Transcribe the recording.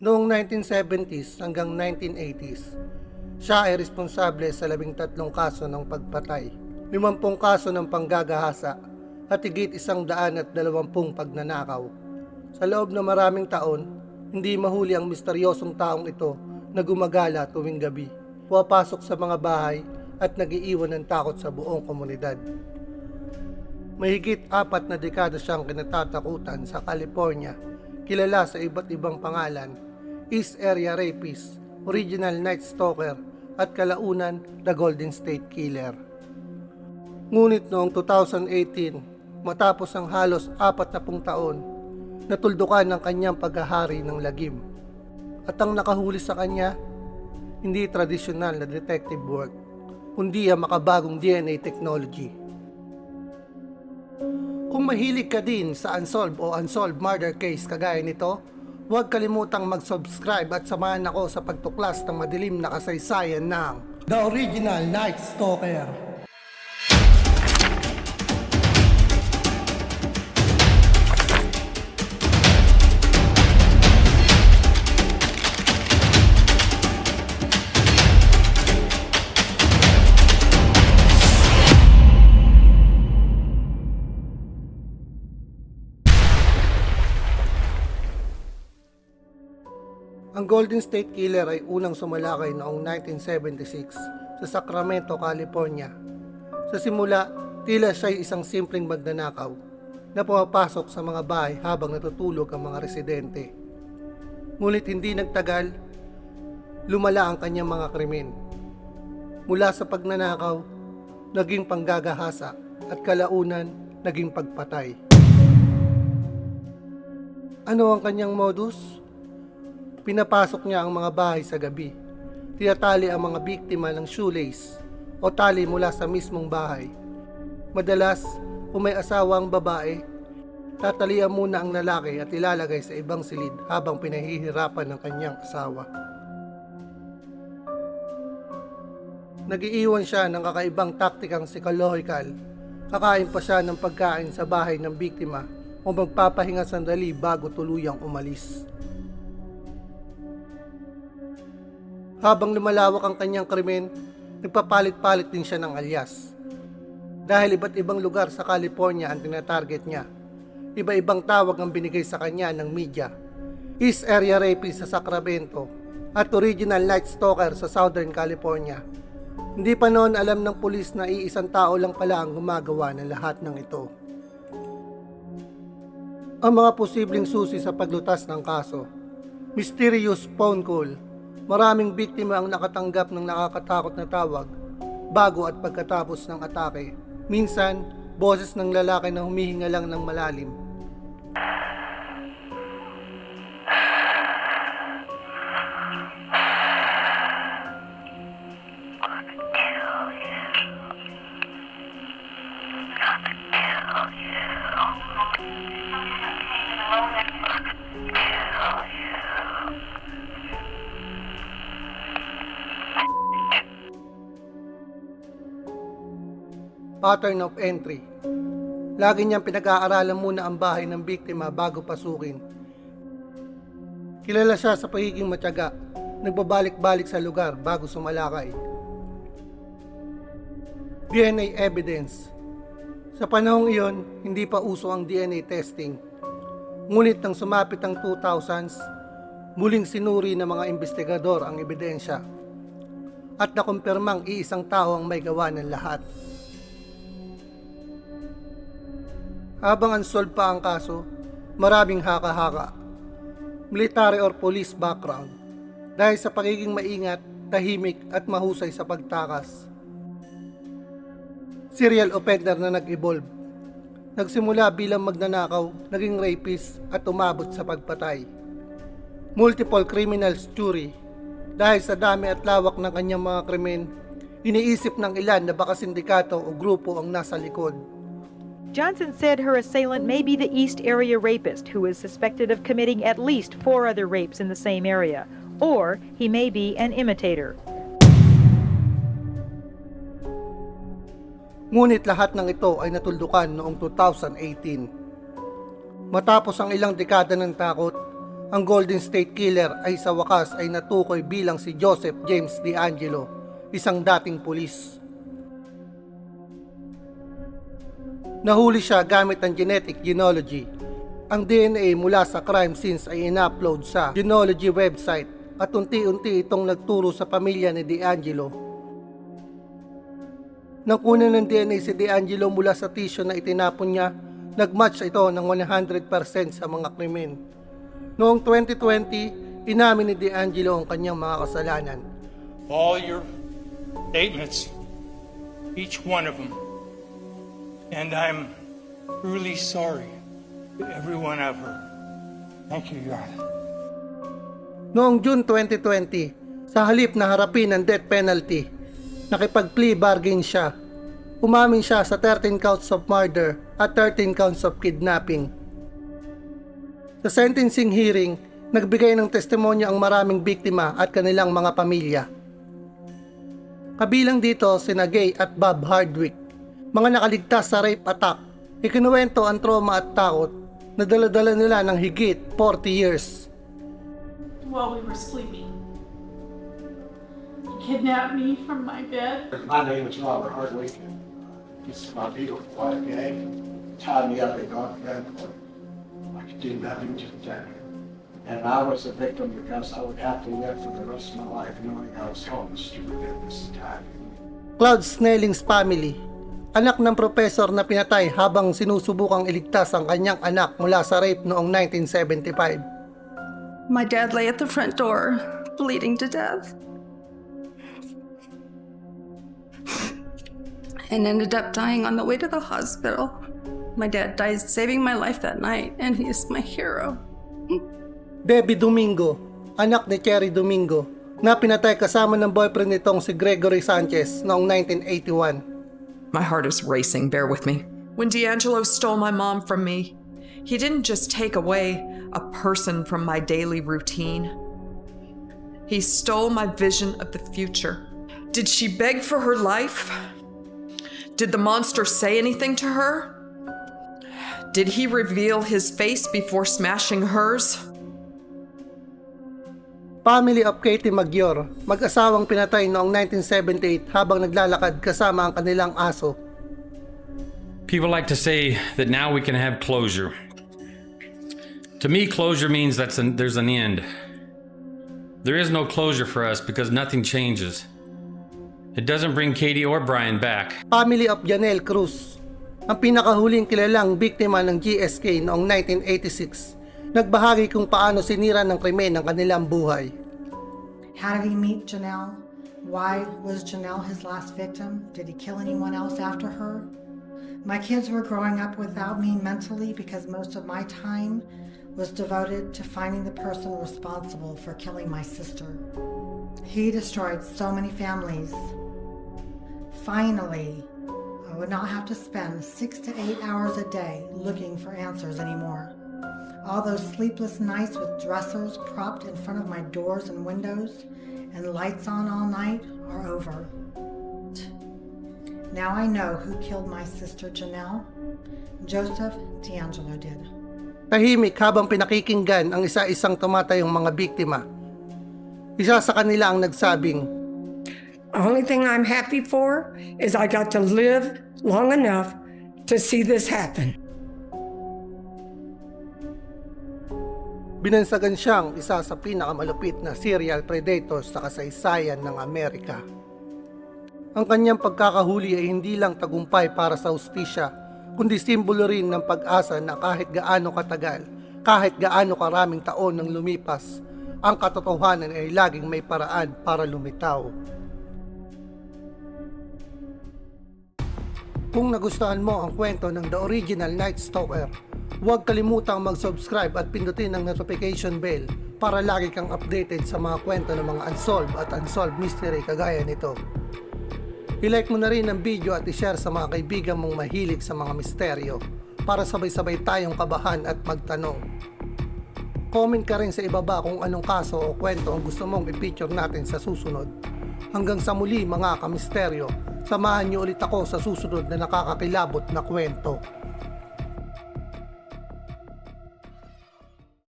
Noong 1970s hanggang 1980s, siya ay responsable sa labing tatlong kaso ng pagpatay, limampung kaso ng panggagahasa, at higit isang daan at dalawampung pagnanakaw. Sa loob ng maraming taon, hindi mahuli ang misteryosong taong ito na gumagala tuwing gabi, pumapasok sa mga bahay at nagiiwan ng takot sa buong komunidad. Mahigit apat na dekada siyang kinatatakutan sa California, kilala sa iba't ibang pangalan, East Area Rapist, Original Night Stalker, at kalaunan The Golden State Killer. Ngunit noong 2018, matapos ang halos apat na pung taon, natuldukan ng kanyang paghahari ng lagim. At ang nakahuli sa kanya, hindi tradisyonal na detective work, kundi ang makabagong DNA technology. Kung mahilig ka din sa unsolved o unsolved murder case kagaya nito, huwag kalimutang mag-subscribe at samahan ako sa pagtuklas ng madilim na kasaysayan ng The Original Night Stalker. Golden State Killer ay unang sumalakay noong 1976 sa Sacramento, California. Sa simula, tila siya ay isang simpleng magnanakaw na pumapasok sa mga bahay habang natutulog ang mga residente. Ngunit hindi nagtagal, lumala ang kanyang mga krimen. Mula sa pagnanakaw, naging panggagahasa at kalaunan naging pagpatay. Ano ang kanyang modus? Pinapasok niya ang mga bahay sa gabi. Tinatali ang mga biktima ng shoelace o tali mula sa mismong bahay. Madalas, kung may asawa ang babae, tatalian muna ang lalaki at ilalagay sa ibang silid habang pinahihirapan ng kanyang asawa. Nagiiwan siya ng kakaibang taktikang psikolohikal. Kakain pa siya ng pagkain sa bahay ng biktima o magpapahinga sandali bago tuluyang umalis. Habang lumalawak ang kanyang krimen, nagpapalit-palit din siya ng alias. Dahil iba't ibang lugar sa California ang tinatarget niya, iba-ibang tawag ang binigay sa kanya ng media. East Area Rapist sa Sacramento at Original Night Stalker sa Southern California. Hindi pa noon alam ng pulis na iisang tao lang pala ang gumagawa ng lahat ng ito. Ang mga posibleng susi sa paglutas ng kaso. Mysterious phone call. Maraming biktima ang nakatanggap ng nakakatakot na tawag bago at pagkatapos ng atake. Minsan, boses ng lalaki na humihinga lang ng malalim. Pattern of entry. Lagi niyang pinag-aaralan muna ang bahay ng biktima bago pasukin. Kilala siya sa pagiging matyaga, nagbabalik-balik sa lugar bago sumalakay. DNA evidence. Sa panahong iyon, hindi pa uso ang DNA testing. Ngunit nang sumapit ang 2000s, muling sinuri ng mga investigador ang ebidensya at nakumpirmang iisang tao ang may gawa ng lahat. Habang unsolved pa ang kaso, maraming haka-haka. Military or police background dahil sa pagiging maingat, tahimik at mahusay sa pagtakas. Serial offender na nag-evolve. Nagsimula bilang magnanakaw, naging rapist at umabot sa pagpatay. Multiple criminals jury dahil sa dami at lawak ng kanyang mga krimen, iniisip ng ilan na baka sindikato o grupo ang nasa likod. Johnson said her assailant may be the East Area rapist who is suspected of committing at least four other rapes in the same area, or he may be an imitator. Ngunit lahat ng ito ay natuldukan noong 2018. Matapos ang ilang dekada ng takot, ang Golden State Killer ay sa wakas ay natukoy bilang si Joseph James DeAngelo, isang dating pulis. Nahuli siya gamit ang genetic genealogy. Ang DNA mula sa crime scenes ay in-upload sa genealogy website at unti-unti itong nagturo sa pamilya ni DeAngelo. Nang kunan ng DNA si DeAngelo mula sa tissue na itinapon niya, nagmatch ito ng 100% sa mga krimen. Noong 2020, inamin ni DeAngelo ang kanyang mga kasalanan. all your statements, each one of them. And I'm truly sorry to every one of her. Thank you, Your Honor. Noong June 2020, sa halip na harapin ang death penalty, nakipag-plea bargain siya. Umamin siya sa 13 counts of murder at 13 counts of kidnapping. Sa sentencing hearing, nagbigay ng testimonya ang maraming biktima at kanilang mga pamilya. Kabilang dito sina Gay at Bob Hardwick, mga nakaligtas sa rape attack. Ikinuwento ang trauma at takot na daladala nila ng higit 40 years. while we were sleeping. He kidnapped me from my bed. My name is Robert Hardwick. This is my beautiful wife, Gay. Tied me up and gone gunpoint. I could do nothing to protect her. And I was a victim because I would have to live for the rest of my life knowing I was helpless to prevent this attack. Cloud Snelling's family, anak ng profesor na pinatay habang sinusubukang iligtas ang kanyang anak mula sa rape noong 1975. My dad lay at the front door, bleeding to death. and ended up dying on the way to the hospital. My dad died saving my life that night, and he is my hero. Debbie Domingo, anak ni Cherry Domingo, na pinatay kasama ng boyfriend nitong si Gregory Sanchez noong 1981. My heart is racing, bear with me. When D'Angelo stole my mom from me, he didn't just take away a person from my daily routine, he stole my vision of the future. Did she beg for her life? Did the monster say anything to her? Did he reveal his face before smashing hers? Family of Katie Magyar, mag-asawang pinatay noong 1978 habang naglalakad kasama ang kanilang aso. People like to say that now we can have closure. To me, closure means that's an, there's an end. There is no closure for us because nothing changes. It doesn't bring Katie or Brian back. Family of Janelle Cruz, ang pinakahuling kilalang biktima ng GSK noong 1986. Nagbahagi kung paano sinira ng krimen ang kanilang buhay. How did he meet Janelle? Why was Janelle his last victim? Did he kill anyone else after her? My kids were growing up without me mentally because most of my time was devoted to finding the person responsible for killing my sister. He destroyed so many families. Finally, I would not have to spend six to eight hours a day looking for answers anymore. All those sleepless nights with dressers propped in front of my doors and windows and lights on all night are over. Now I know who killed my sister Janelle. Joseph D'Angelo did. Tahimik habang pinakikinggan ang isa-isang tumatayong mga biktima. Isa sa kanila ang nagsabing, Only thing I'm happy for is I got to live long enough to see this happen. Binansagan siyang isa sa pinakamalupit na serial predator sa kasaysayan ng Amerika. Ang kanyang pagkakahuli ay hindi lang tagumpay para sa ustisya, kundi simbolo rin ng pag-asa na kahit gaano katagal, kahit gaano karaming taon nang lumipas, ang katotohanan ay laging may paraan para lumitaw. Kung nagustuhan mo ang kwento ng The Original Night Stalker, huwag kalimutang mag-subscribe at pindutin ang notification bell para lagi kang updated sa mga kwento ng mga unsolved at unsolved mystery kagaya nito. I-like mo na rin ang video at i-share sa mga kaibigan mong mahilig sa mga misteryo para sabay-sabay tayong kabahan at magtanong. Comment ka rin sa ibaba kung anong kaso o kwento ang gusto mong i-feature natin sa susunod. Hanggang sa muli mga kamisteryo, samahan niyo ulit ako sa susunod na nakakakilabot na kwento.